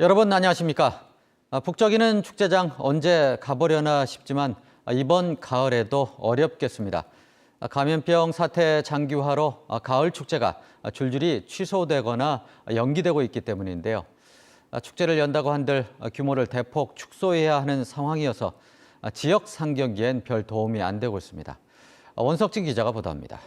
여러분 안녕하십니까? 아, 북적이는 축제장 언제 가보려나 싶지만 아, 이번 가을에도 어렵겠습니다. 아, 감염병 사태 장기화로 아, 가을 축제가 아, 줄줄이 취소되거나 아, 연기되고 있기 때문인데요. 아, 축제를 연다고 한들 아, 규모를 대폭 축소해야 하는 상황이어서 아, 지역 상경기엔 별 도움이 안 되고 있습니다. 아, 원석진 기자가 보도합니다.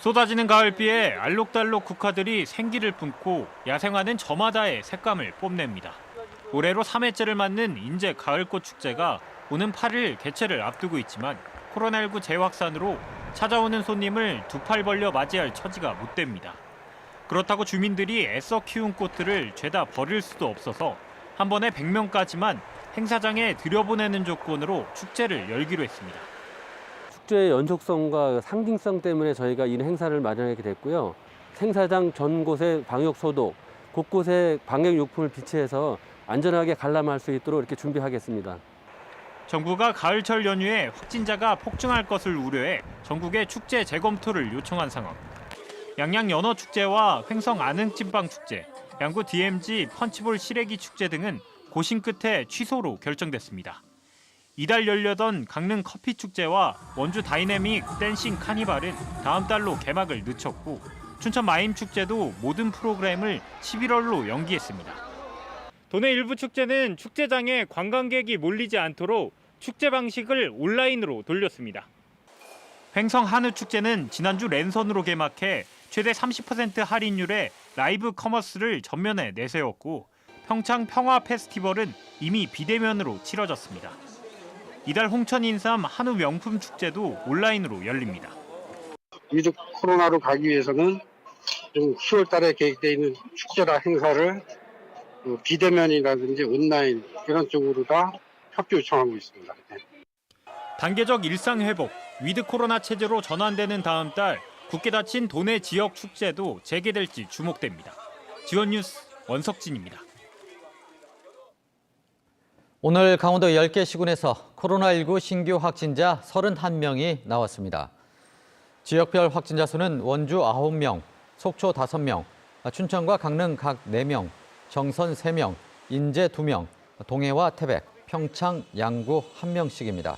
쏟아지는 가을비에 알록달록 국화들이 생기를 뿜고 야생화는 저마다의 색감을 뽐냅니다. 올해로 3회째를 맞는 인제 가을꽃 축제가 오는 8일 개최를 앞두고 있지만 코로나19 재확산으로 찾아오는 손님을 두 팔 벌려 맞이할 처지가 못 됩니다. 그렇다고 주민들이 애써 키운 꽃들을 죄다 버릴 수도 없어서 한 번에 100명까지만 행사장에 들여보내는 조건으로 축제를 열기로 했습니다. 축제의 연속성과 상징성 때문에 저희가 이 행사를 마련하게 됐고요. 행사장 전곳에 방역 소독, 곳곳에 방역 용품을 비치해서 안전하게 관람할 수 있도록 이렇게 준비하겠습니다. 정부가 가을철 연휴에 확진자가 폭증할 것을 우려해 전국에 축제 재검토를 요청한 상황. 양양 연어 축제와 횡성 안흥 찐빵 축제, 양구 DMG 펀치볼 시래기 축제 등은 고심 끝에 취소로 결정됐습니다. 이달 열려던 강릉 커피 축제와 원주 다이내믹 댄싱 카니발은 다음 달로 개막을 늦췄고 춘천 마임 축제도 모든 프로그램을 11월로 연기했습니다. 도내 일부 축제는 축제장에 관광객이 몰리지 않도록 축제 방식을 온라인으로 돌렸습니다. 횡성 한우 축제는 지난주 랜선으로 개막해 최대 30% 할인율의 라이브 커머스를 전면에 내세웠고 평창 평화 페스티벌은 이미 비대면으로 치러졌습니다. 이달 홍천 인삼 한우 명품 축제도 온라인으로 열립니다. 위드 코로나로 가기 위해서는 좀 10월 달에 계획되어 있는 축제나 행사를 어, 비대면이라든지 온라인 이런 쪽으로 다 협조 요청하고 있습니다. 네. 단계적 일상 회복, 위드 코로나 체제로 전환되는 다음 달 굳게 닫힌 도내 지역 축제도 재개될지 주목됩니다. 지원 뉴스 원석진입니다. 오늘 강원도 10개 시군에서 코로나19 신규 확진자 31명이 나왔습니다. 지역별 확진자 수는 원주 9명, 속초 5명, 춘천과 강릉 각 4명, 정선 3명, 인제 2명, 동해와 태백, 평창, 양구 1명씩입니다.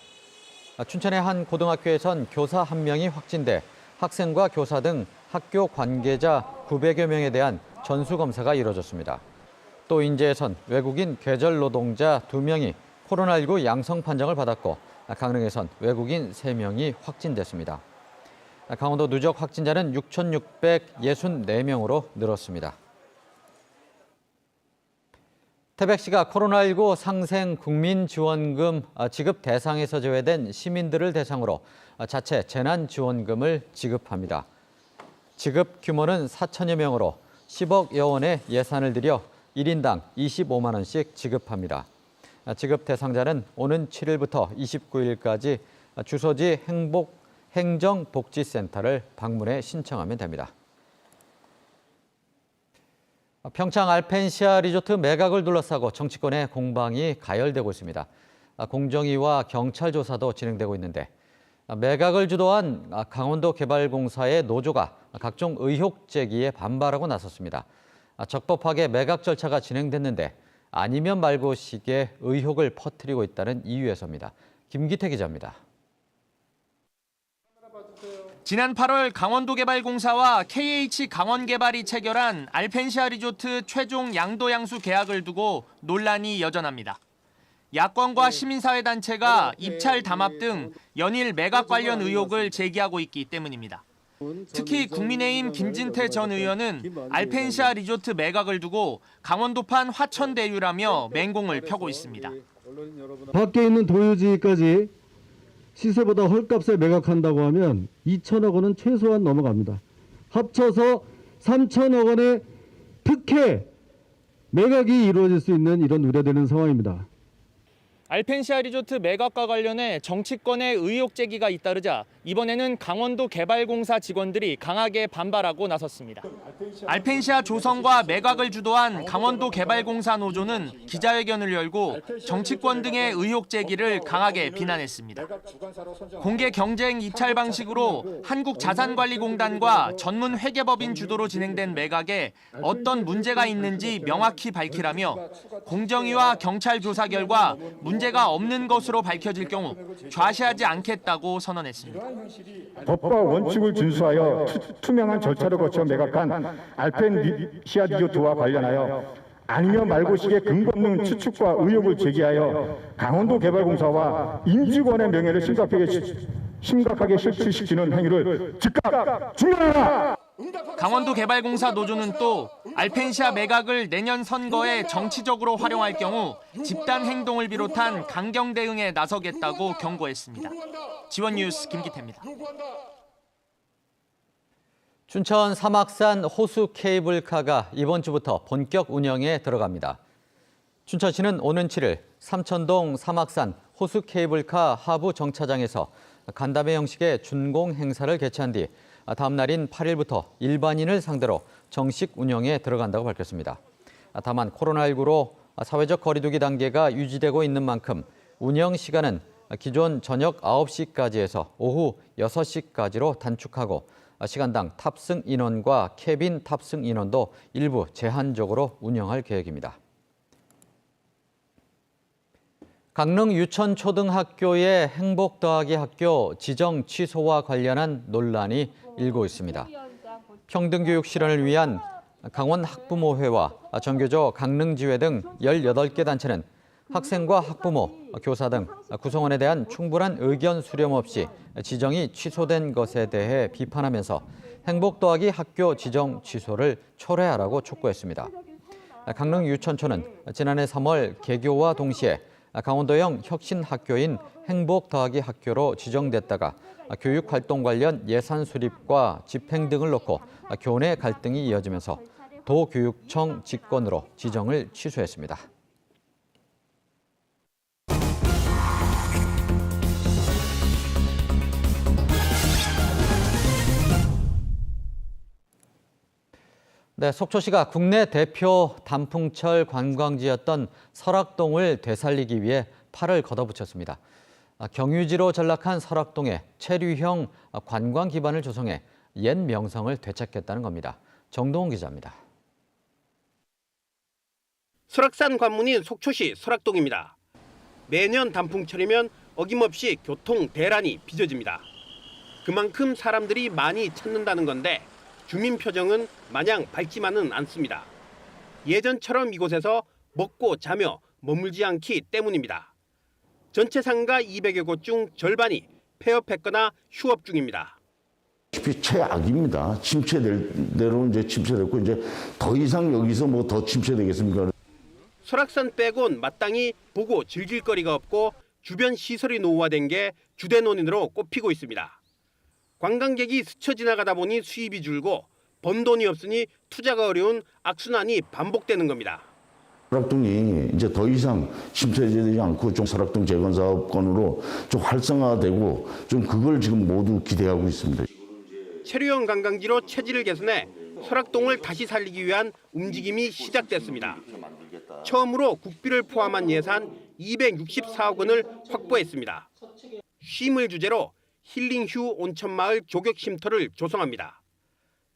춘천의 한 고등학교에선 교사 1명이 확진돼 학생과 교사 등 학교 관계자 900여 명에 대한 전수검사가 이뤄졌습니다. 또 인제에선 외국인 계절 노동자 2명이 코로나19 양성 판정을 받았고 강릉에선 외국인 3명이 확진됐습니다. 강원도 누적 확진자는 6,664명으로 늘었습니다. 태백시가 코로나19 상생 국민지원금 지급 대상에서 제외된 시민들을 대상으로 자체 재난지원금을 지급합니다. 지급 규모는 4천여 명으로 10억여 원의 예산을 들여 1인당 25만 원씩 지급합니다. 지급 대상자는 오는 7일부터 29일까지 주소지 행복 행정복지센터를 방문해 신청하면 됩니다. 평창 알펜시아 리조트 매각을 둘러싸고 정치권의 공방이 가열되고 있습니다. 공정위와 경찰 조사도 진행되고 있는데 매각을 주도한 강원도 개발공사의 노조가 각종 의혹 제기에 반발하고 나섰습니다. 적법하게 매각 절차가 진행됐는데 아니면 말고 식의 의혹을 퍼뜨리고 있다는 이유에서입니다. 김기태 기자입니다. 지난 8월 강원도개발공사와 KH 강원개발이 체결한 알펜시아 리조트 최종 양도 양수 계약을 두고 논란이 여전합니다. 야권과 시민사회단체가 입찰 담합 등 연일 매각 관련 의혹을 제기하고 있기 때문입니다. 특히 국민의힘 김진태 전 의원은 알펜시아 리조트 매각을 두고 강원도판 화천대유라며 맹공을 펴고 있습니다. 밖에 있는 도유지까지 시세보다 헐값에 매각한다고 하면 2천억 원은 최소한 넘어갑니다. 합쳐서 3천억 원의 특혜 매각이 이루어질 수 있는 이런 우려되는 상황입니다. 알펜시아 리조트 매각과 관련해 정치권의 의혹 제기가 잇따르자 이번에는 강원도 개발공사 직원들이 강하게 반발하고 나섰습니다. 알펜시아 조성과 매각을 주도한 강원도 개발공사 노조는 기자회견을 열고 정치권 등의 의혹 제기를 강하게 비난했습니다. 공개 경쟁 입찰 방식으로 한국자산관리공단과 전문 회계법인 주도로 진행된 매각에 어떤 문제가 있는지 명확히 밝히라며 공정위와 경찰 조사 결과 문제 가 없는 것으로 밝혀질 경우 좌시하지 않겠다고 선언했습니다. 법과 원칙을 준수하여 투, 투명한 절차를 거쳐 매각한 알펜시아 리조트와 관련하여 아니며 말고식의 근거 없는 추측과 의혹을 제기하여 강원도 개발공사와 임직원의 명예를 심각하게 시- 심각하게 실추시키는 행위를 즉각 중단하라! 강원도 개발공사 노조는 또 알펜시아 매각을 내년 선거에 정치적으로 활용할 경우 집단 행동을 비롯한 강경 대응에 나서겠다고 경고했습니다. 지원 뉴스 김기태입니다. 춘천 사막산 호수 케이블카가 이번 주부터 본격 운영에 들어갑니다. 춘천시는 오는 7일 삼천동 사막산 호수 케이블카 하부 정차장에서 간담회 형식의 준공 행사를 개최한 뒤 다음 날인 8일부터 일반인을 상대로 정식 운영에 들어간다고 밝혔습니다. 다만 코로나19로 사회적 거리두기 단계가 유지되고 있는 만큼 운영 시간은 기존 저녁 9시까지에서 오후 6시까지로 단축하고 시간당 탑승 인원과 캐빈 탑승 인원도 일부 제한적으로 운영할 계획입니다. 강릉 유천 초등학교의 행복 더하기 학교 지정 취소와 관련한 논란이 일고 있습니다. 평등교육 실현을 위한 강원 학부모회와 전교조 강릉지회 등 18개 단체는 학생과 학부모, 교사 등 구성원에 대한 충분한 의견 수렴 없이 지정이 취소된 것에 대해 비판하면서 행복 더하기 학교 지정 취소를 철회하라고 촉구했습니다. 강릉 유천초는 지난해 3월 개교와 동시에 강원도형 혁신 학교인 행복 더하기 학교로 지정됐다가 교육 활동 관련 예산 수립과 집행 등을 놓고 교내 갈등이 이어지면서 도교육청 직권으로 지정을 취소했습니다. 네, 속초시가 국내 대표 단풍철 관광지였던 설악동을 되살리기 위해 팔을 걷어붙였습니다. 아, 경유지로 전락한 설악동에 체류형 관광 기반을 조성해 옛 명성을 되찾겠다는 겁니다. 정동훈 기자입니다. 설악산 관문인 속초시 설악동입니다. 매년 단풍철이면 어김없이 교통 대란이 빚어집니다. 그만큼 사람들이 많이 찾는다는 건데 주민 표정은 마냥 밝지만은 않습니다. 예전처럼 이곳에서 먹고 자며 머물지 않기 때문입니다. 전체 상가 200여 곳 중 절반이 폐업했거나 휴업 중입니다. 깊이 최악입니다. 침체될 대로 이제 침체됐고 이제 더 이상 여기서 뭐 더 침체되겠습니까? 설악산 빼곤 마땅히 보고 즐길 거리가 없고 주변 시설이 노후화된 게 주된 원인으로 꼽히고 있습니다. 관광객이 스쳐 지나가다 보니 수입이 줄고 번 돈이 없으니 투자가 어려운 악순환이 반복되는 겁니다. 설악동이 이제 더 이상 침체되지 않고 좀 설악동 재건 사업권으로 좀 활성화되고 좀 그걸 지금 모두 기대하고 있습니다. 체류형 관광지로 체질을 개선해 설악동을 다시 살리기 위한 움직임이 시작됐습니다. 처음으로 국비를 포함한 예산 264억 원을 확보했습니다. 쉼을 주제로 힐링휴 온천마을 조격 쉼터를 조성합니다.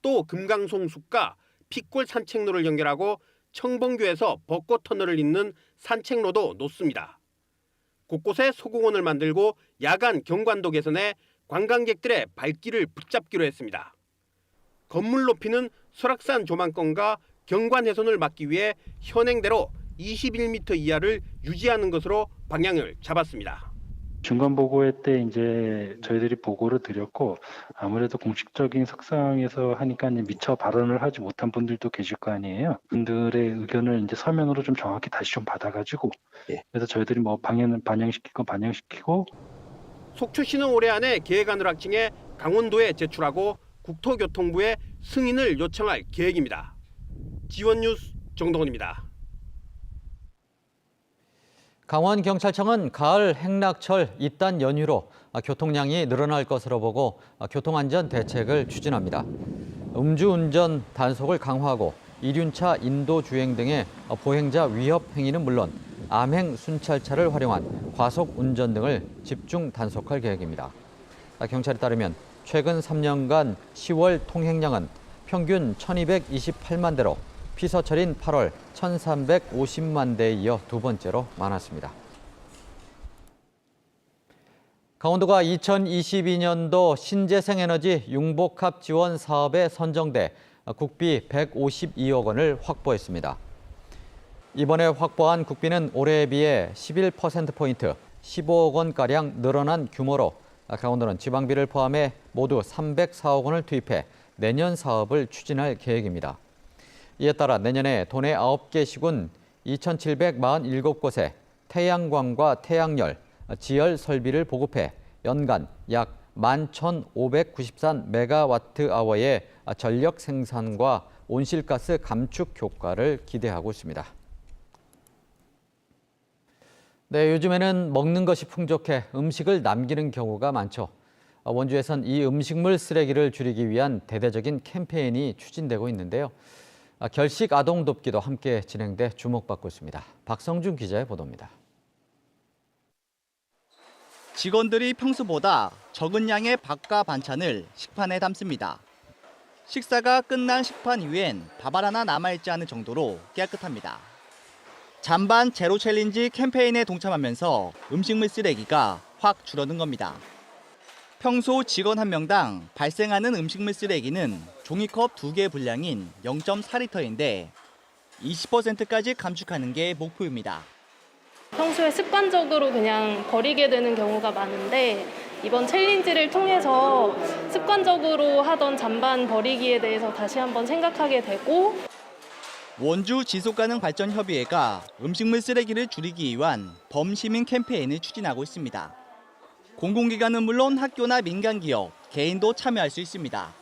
또 금강송 숲과 피골 산책로를 연결하고 청봉교에서 벚꽃 터널을 잇는 산책로도 놓습니다. 곳곳에 소공원을 만들고 야간 경관도 개선해 관광객들의 발길을 붙잡기로 했습니다. 건물 높이는 설악산 조망권과 경관 훼손을 막기 위해 현행대로 21m 이하를 유지하는 것으로 방향을 잡았습니다. 중간 보고회 때 이제 저희들이 보고를 드렸고 아무래도 공식적인 석상에서 하니까 이제 미처 발언을 하지 못한 분들도 계실 거 아니에요. 분들의 의견을 이제 서면으로 좀 정확히 다시 좀 받아가지고 그래서 저희들이 뭐 방향을 반영시키고 반영시키고 속초 시는 올해 안에 계획안을 확증해 강원도에 제출하고 국토교통부에 승인을 요청할 계획입니다. 지원 뉴스 정동원입니다. 강원경찰청은 가을 행락철 입단 연휴로 교통량이 늘어날 것으로 보고 교통안전 대책을 추진합니다. 음주운전 단속을 강화하고 이륜차 인도 주행 등의 보행자 위협 행위는 물론 암행 순찰차를 활용한 과속 운전 등을 집중 단속할 계획입니다. 경찰에 따르면 최근 3년간 10월 통행량은 평균 1228만 대로 피서철인 8월 1350만 대에 이어 두 번째로 많았습니다. 강원도가 2022년도 신재생에너지 융복합 지원 사업에 선정돼 국비 152억 원을 확보했습니다. 이번에 확보한 국비는 올해에 비해 11%포인트 15억 원가량 늘어난 규모로 강원도는 지방비를 포함해 모두 304억 원을 투입해 내년 사업을 추진할 계획입니다. 이에 따라 내년에 도내 9개 시군 2,747곳에 태양광과 태양열, 지열 설비를 보급해 연간 약 11,593메가와트-아워의 전력 생산과 온실가스 감축 효과를 기대하고 있습니다. 네, 요즘에는 먹는 것이 풍족해 음식을 남기는 경우가 많죠. 원주에선 이 음식물 쓰레기를 줄이기 위한 대대적인 캠페인이 추진되고 있는데요. 결식 아동 돕기도 함께 진행돼 주목받고 있습니다. 박성준 기자의 보도입니다. 직원들이 평소보다 적은 양의 밥과 반찬을 식판에 담습니다. 식사가 끝난 식판 위엔 밥알 하나 남아있지 않을 정도로 깨끗합니다. 잔반 제로 챌린지 캠페인에 동참하면서 음식물 쓰레기가 확 줄어든 겁니다. 평소 직원 한 명당 발생하는 음식물 쓰레기는 종이컵 2개 분량인 0.4리터인데 20%까지 감축하는 게 목표입니다. 평소에 습관적으로 그냥 버리게 되는 경우가 많은데 이번 챌린지를 통해서 습관적으로 하던 잔반 버리기에 대해서 다시 한번 생각하게 되고 원주 지속가능 발전 협의회가 음식물 쓰레기를 줄이기 위한 범시민 캠페인을 추진하고 있습니다. 공공기관은 물론 학교나 민간기업, 개인도 참여할 수 있습니다.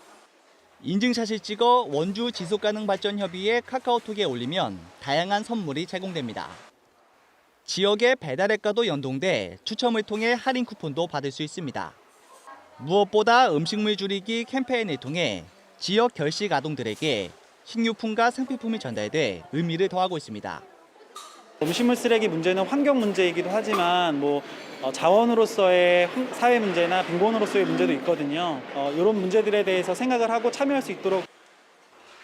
인증샷을 찍어 원주 지속가능 발전 협의회 카카오톡에 올리면 다양한 선물이 제공됩니다. 지역의 배달 앱과도 연동돼 추첨을 통해 할인 쿠폰도 받을 수 있습니다. 무엇보다 음식물 줄이기 캠페인을 통해 지역 결식 아동들에게 식료품과 생필품이 전달돼 의미를 더하고 있습니다. 음식물 쓰레기 문제는 환경 문제이기도 하지만 뭐 어, 자원으로서의 사회 문제나 빈곤으로서의 문제도 있거든요. 어, 이런 문제들에 대해서 생각을 하고 참여할 수 있도록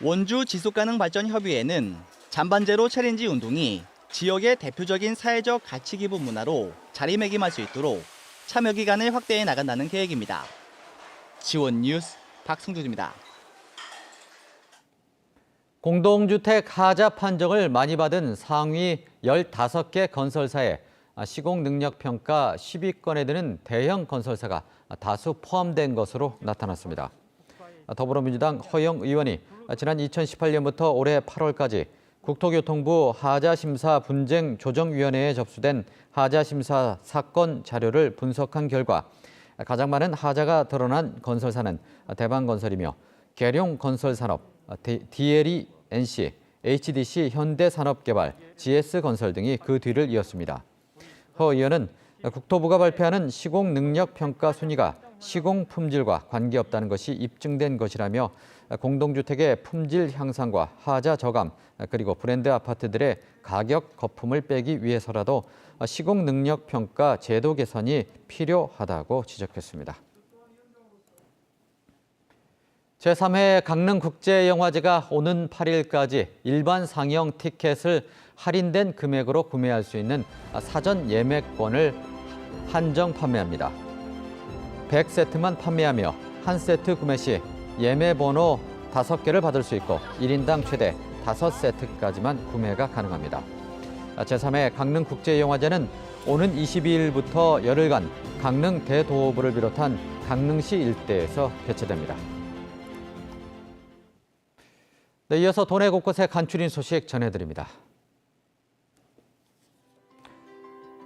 원주 지속가능 발전 협의회는 잔반제로 챌린지 운동이 지역의 대표적인 사회적 가치 기부 문화로 자리매김할 수 있도록 참여 기간을 확대해 나간다는 계획입니다. 지원 뉴스 박승준입니다. 공동주택 하자 판정을 많이 받은 상위 15개 건설사에 시공 능력 평가 10위권에 드는 대형 건설사가 다수 포함된 것으로 나타났습니다. 더불어민주당 허영 의원이 지난 2018년부터 올해 8월까지 국토교통부 하자심사 분쟁 조정위원회에 접수된 하자심사 사건 자료를 분석한 결과 가장 많은 하자가 드러난 건설사는 대방건설이며 계룡건설산업, DLE NC, HDC 현대산업개발, GS건설 등이 그 뒤를 이었습니다. 허 의원은 국토부가 발표하는 시공 능력 평가 순위가 시공 품질과 관계없다는 것이 입증된 것이라며 공동주택의 품질 향상과 하자 저감 그리고 브랜드 아파트들의 가격 거품을 빼기 위해서라도 시공 능력 평가 제도 개선이 필요하다고 지적했습니다. 제3회 강릉국제영화제가 오는 8일까지 일반 상영 티켓을 할인된 금액으로 구매할 수 있는 사전 예매권을 한정 판매합니다. 100세트만 판매하며 한 세트 구매 시 예매 번호 5개를 받을 수 있고 1인당 최대 5세트까지만 구매가 가능합니다. 제3회 강릉국제영화제는 오는 22일부터 열흘간 강릉 대도호부를 비롯한 강릉시 일대에서 개최됩니다. 네, 이어서 도내 곳곳의 간추린 소식 전해드립니다.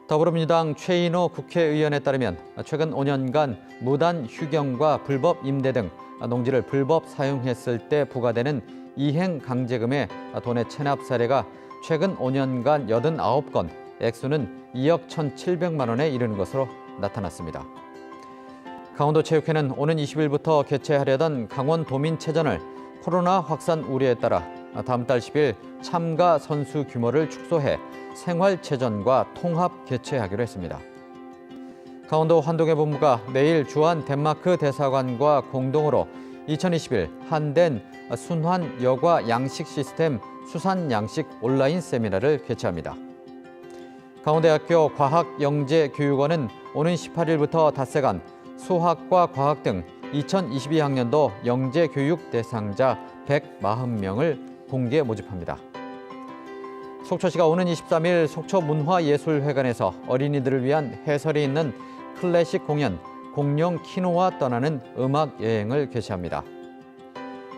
더불어민주당 최인호 국회의원에 따르면 최근 5년간 무단 휴경과 불법 임대 등 농지를 불법 사용했을 때 부과되는 이행 강제금의 도내 체납 사례가 최근 5년간 89건, 액수는 2억 1,700만 원에 이르는 것으로 나타났습니다. 강원도체육회는 오는 20일부터 개최하려던 강원도민체전을 코로나 확산 우려에 따라 다음 달 10일 참가 선수 규모를 축소해 생활체전과 통합 개최하기로 했습니다. 강원도 환동의 본부가 내일 주한 덴마크 대사관과 공동으로 2021 한덴 순환 여과 양식 시스템 수산 양식 온라인 세미나를 개최합니다. 강원대학교 과학영재교육원은 오는 18일부터 닷새간 수학과 과학 등 2022학년도 영재교육 대상자 140명을 공개 모집합니다. 속초시가 오는 23일 속초문화예술회관에서 어린이들을 위한 해설이 있는 클래식 공연 공룡 키노와 떠나는 음악 여행을 개최합니다.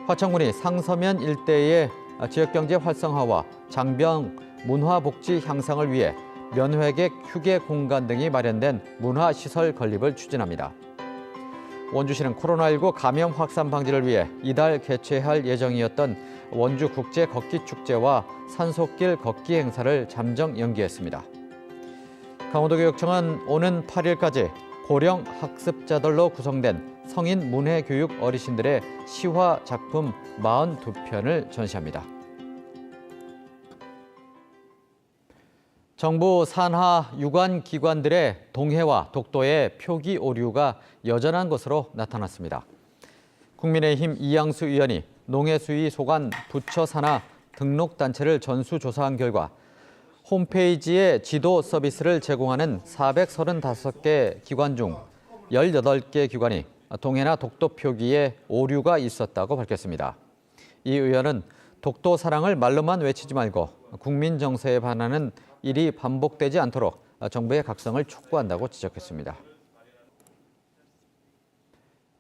화천군이 상서면 일대의 지역경제 활성화와 장병 문화복지 향상을 위해 면회객 휴게 공간 등이 마련된 문화시설 건립을 추진합니다. 원주시는 코로나19 감염 확산 방지를 위해 이달 개최할 예정이었던 원주 국제 걷기 축제와 산속길 걷기 행사를 잠정 연기했습니다. 강원도교육청은 오는 8일까지 고령 학습자들로 구성된 성인 문해교육 어르신들의 시화 작품 42편을 전시합니다. 정부 산하 유관 기관들의 동해와 독도의 표기 오류가 여전한 것으로 나타났습니다. 국민의힘 이양수 의원이 농해수위 소관 부처 산하 등록 단체를 전수 조사한 결과 홈페이지에 지도 서비스를 제공하는 435개 기관 중 18개 기관이 동해나 독도 표기에 오류가 있었다고 밝혔습니다. 이 의원은 독도 사랑을 말로만 외치지 말고 국민 정서에 반하는 일이 반복되지 않도록 정부의 각성을 촉구한다고 지적했습니다.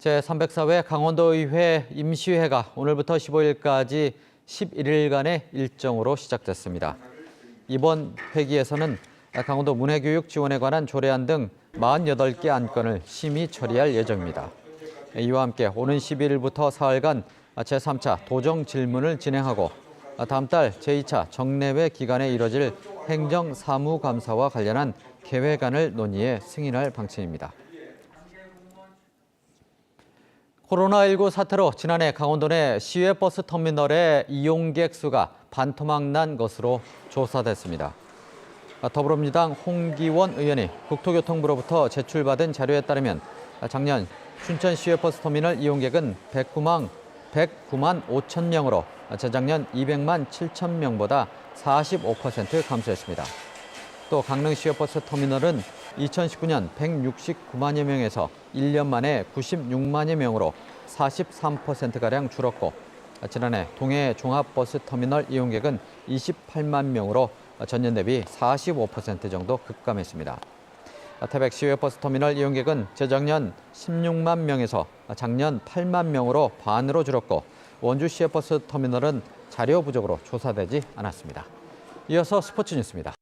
제304회 강원도의회 임시회가 오늘부터 15일까지 11일간의 일정으로 시작됐습니다. 이번 회기에서는 강원도 문해교육 지원에 관한 조례안 등 48개 안건을 심의 처리할 예정입니다. 이와 함께 오는 11일부터 사흘간 제3차 도정 질문을 진행하고 다음 달 제2차 정례회 기간에 이뤄질 행정사무감사와 관련한 계획안을 논의해 승인할 방침입니다. 코로나19 사태로 지난해 강원도 내 시외버스 터미널의 이용객 수가 반토막 난 것으로 조사됐습니다. 더불어민주당 홍기원 의원이 국토교통부로부터 제출받은 자료에 따르면 작년 춘천 시외버스 터미널 이용객은 109만, 109만 5천 명으로 재작년 200만 7천 명보다 45% 감소했습니다. 또 강릉 시외버스 터미널은 2019년 169만여 명에서 1년 만에 96만여 명으로 43%가량 줄었고 지난해 동해 종합버스 터미널 이용객은 28만 명으로 전년 대비 45% 정도 급감했습니다. 태백 시외버스 터미널 이용객은 재작년 16만 명에서 작년 8만 명으로 반으로 줄었고 원주 시외버스 터미널은 자료 부족으로 조사되지 않았습니다. 이어서 스포츠 뉴스입니다.